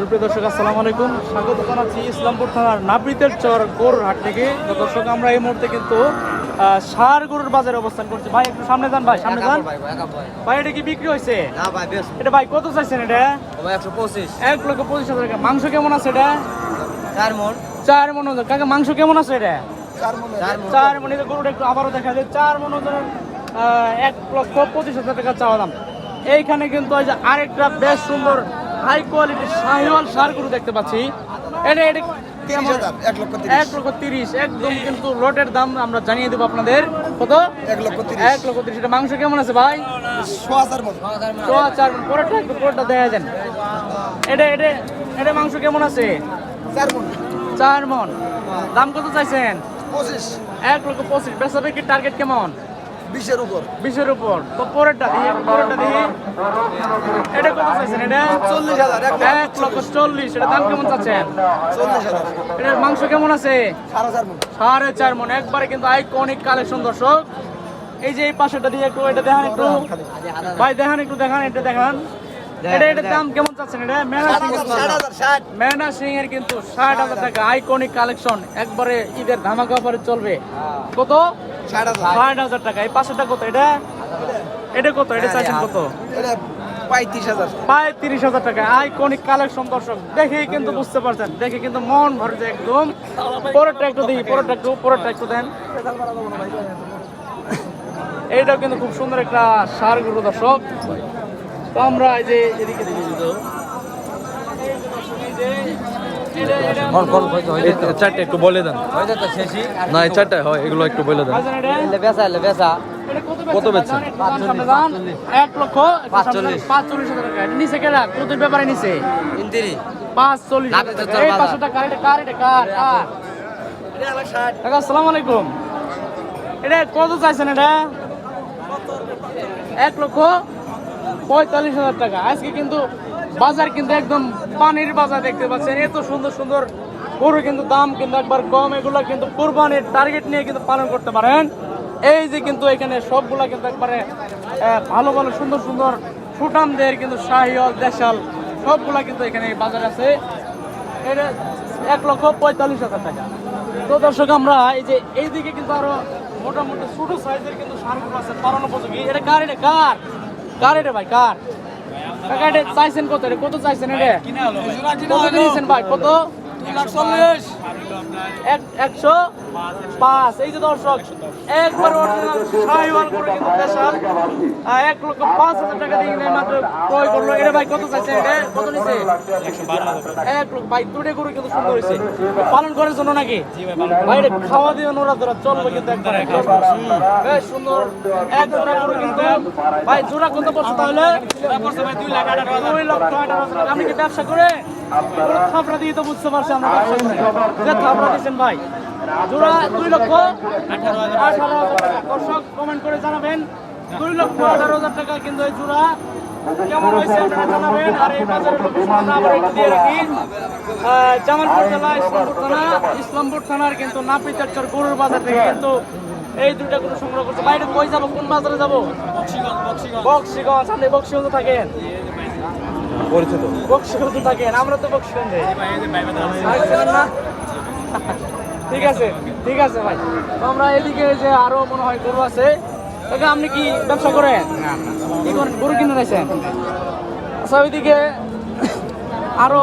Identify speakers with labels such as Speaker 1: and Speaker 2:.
Speaker 1: সুপ্রিয় দর্শক আসসালামু আলাইকুম। স্বাগত জানাচ্ছি ইসলামপুর থানার নাবরিতের চর গরুর হাট থেকে। দর্শক আমরা এই মুহূর্তে কিন্তু ষাঁড় গরুর বাজারে অবস্থান করছি। ভাই একটু সামনে যান ভাই সামনে যান। ভাই এটা কি বিক্রি হয়েছে?
Speaker 2: না ভাই বেশ।
Speaker 1: এটা ভাই কত চাইছেন এটা?
Speaker 2: ভাই একশো পঁচিশ।
Speaker 1: এক লক্ষ পঁচিশ হাজার টাকা। মাংস কেমন আছে এটা?
Speaker 2: চার মন।
Speaker 1: চার মন কাকা মাংস কেমন আছে এটা?
Speaker 2: চার মন।
Speaker 1: চার মন। এটা গরুটা একটু আবারও দেখা যায়। চার মন ওজনের এক লক্ষ পঁচিশ হাজার টাকা চাওয়া দাম। এইখানে কিন্তু ওই যে আরেকটা বেশ সুন্দর হাই কোয়ালিটির শাহিওয়াল সার গরু দেখতে পাচ্ছি। এটা এটা
Speaker 3: এক লক্ষ
Speaker 1: তিরিশ। একদম কিন্তু লটের দাম আমরা জানিয়ে দেবো আপনাদের। কত?
Speaker 3: এক লক্ষ তিরিশ।
Speaker 1: এক লক্ষ তিরিশ। এটা মাংস কেমন আছে ভাই? সোয়া চার পরেরটা একটু পরেরটা দেখা দেন। এটা এটা এটা মাংস কেমন আছে?
Speaker 3: চার মন।
Speaker 1: চার মন। দাম কত চাইছেন?
Speaker 3: পঁচিশ।
Speaker 1: এক লক্ষ পঁচিশ। বেচা বিক্রির টার্গেট কেমন?
Speaker 3: বিশের উপর।
Speaker 1: বিশের উপর। তো পরেরটা দিই পরেরটা দিই এটা কত চাইছেন? এটা
Speaker 3: চল্লিশ হাজার এক
Speaker 1: লক্ষ চল্লিশ। এটা দাম কেমন চাচ্ছেন?
Speaker 3: চল্লিশ হাজার।
Speaker 1: এটার মাংস কেমন আছে?
Speaker 3: সাত হাজার মন।
Speaker 1: সাড়ে চার মন। একবারে কিন্তু আইকনিক কালেকশন দর্শক। এই যে এই পাশেটা দিয়ে একটু এটা দেখান একটু। ভাই দেখান একটু দেখান এটা দেখান। এটা এটার দাম কেমন চাচ্ছেন এটা? মেনা সিং এর কিন্তু ষাট হাজার টাকা আইকনিক কালেকশন একবারে ঈদের ধামাকা অফারে চলবে। কত?
Speaker 3: ষাট হাজার।
Speaker 1: টাকা। এই কত? এটা? এটা কত? এটা চাইছেন কত?
Speaker 3: এটা পঁয়ত্রিশ হাজার।
Speaker 1: টাকা। আইকনিক কালেকশন দর্শক। দেখেই কিন্তু বুঝতে পারছেন। দেখে কিন্তু মন ভরে যায় একদম। পরেরটা একটু দিই পরেরটা একটু পরেরটা একটু দেন। এইটাও কিন্তু খুব সুন্দর একটা সার গরু দর্শক। তো আমরা এই যে এদিকে
Speaker 4: চারটে একটু বলে দেন।
Speaker 2: হয়তো তো শেষই।
Speaker 4: না এই চারটে হয় এগুলো একটু বলে দেন।
Speaker 2: এলে
Speaker 4: কত বেচছেন?
Speaker 1: এক লক্ষ
Speaker 2: পাঁচচল্লিশ।
Speaker 1: পাঁচচল্লিশ হাজার টাকা। নিচে কেনা কত ব্যাপারে নিচে। পাঁচ চল্লিশ
Speaker 2: লাভে তো তোর
Speaker 1: এই
Speaker 2: বাজার।
Speaker 1: পাঁচশো টাকা এটা কার? এটা কার? কার আসসালামু আলাইকুম। এটা কত চাইছেন এটা? এক লক্ষ পঁয়তাল্লিশ হাজার টাকা। আজকে কিন্তু বাজার কিন্তু একদম পানির বাজার দেখতে পাচ্ছেন। এত সুন্দর সুন্দর গরু কিন্তু দাম কিন্তু একবার কম। এগুলো কিন্তু কোরবানির টার্গেট নিয়ে কিন্তু পালন করতে পারেন। এই যে কিন্তু এখানে সবগুলা কিন্তু একবারে ভালো ভালো সুন্দর সুন্দর সুটামদের কিন্তু শাহিওয়াল দেশাল, সবগুলা কিন্তু এখানে বাজার আছে। এটা এক লক্ষ পঁয়তাল্লিশ হাজার টাকা। তো দর্শক, আমরা এই যে এইদিকে কিন্তু আরও মোটামুটি ছোট সাইজের কিন্তু সারগুলো আছে পালন উপযোগী। এটা কার? এটা কার? কার এটা ভাই কার? কাকা এটা চাইছেন কত এটা কত চাইছেন এটা? কত দিয়েছেন ভাই। কত? এক- একশো পাঁচ। এই যে দর্শক, একবার করে কিন্তু এক লক্ষ পাঁচ হাজার টাকা দিয়ে মাত্র ক্রয় করল। এটা ভাই কত চাইছে কত নিছে? এক লক্ষ ভাই দুটো গরু কিন্তু সুন্দর হয়েছে। পালন করার জন্য নাকি? ভাই খাওয়া দিয়ে নোরা ধরা চলবে কিন্তু একবার সুন্দর। এক জোড়া গরু কিন্তু। ভাই, জোড়া কত পড়ছে তাহলে? দুই লক্ষ। আপনি কি ব্যবসা করে পুরো দিয়ে তো বুঝতে পারছি আমরা ব্যবসা করি। দুই লক্ষ হাজার জানাবেন। দুই লক্ষ কিন্তু জানাবেন। জামালপুর জেলা, ইসলামপুর থানা। ইসলামপুর থানার কিন্তু নাপিতের চর গরুর বাজার থেকে কিন্তু এই দুইটা গরু সংগ্রহ করছে। বাইরে কই যাব? কোন বাজারে যাব? বক্সিগঞ্জ। আপনি বক্সিগঞ্জ থাকেন?
Speaker 4: পরিচিত।
Speaker 1: বক্সিগঞ্জ থাকেন, আমরা তো বক্সিগঞ্জে? ঠিক আছে ঠিক আছে ভাই। তো আমরা এদিকে যে আরও মনে হয় গরু আছে এটা আপনি কি ব্যবসা করেন? কি করেন? গরু কিনে রয়েছেন আচ্ছা ওইদিকে আরও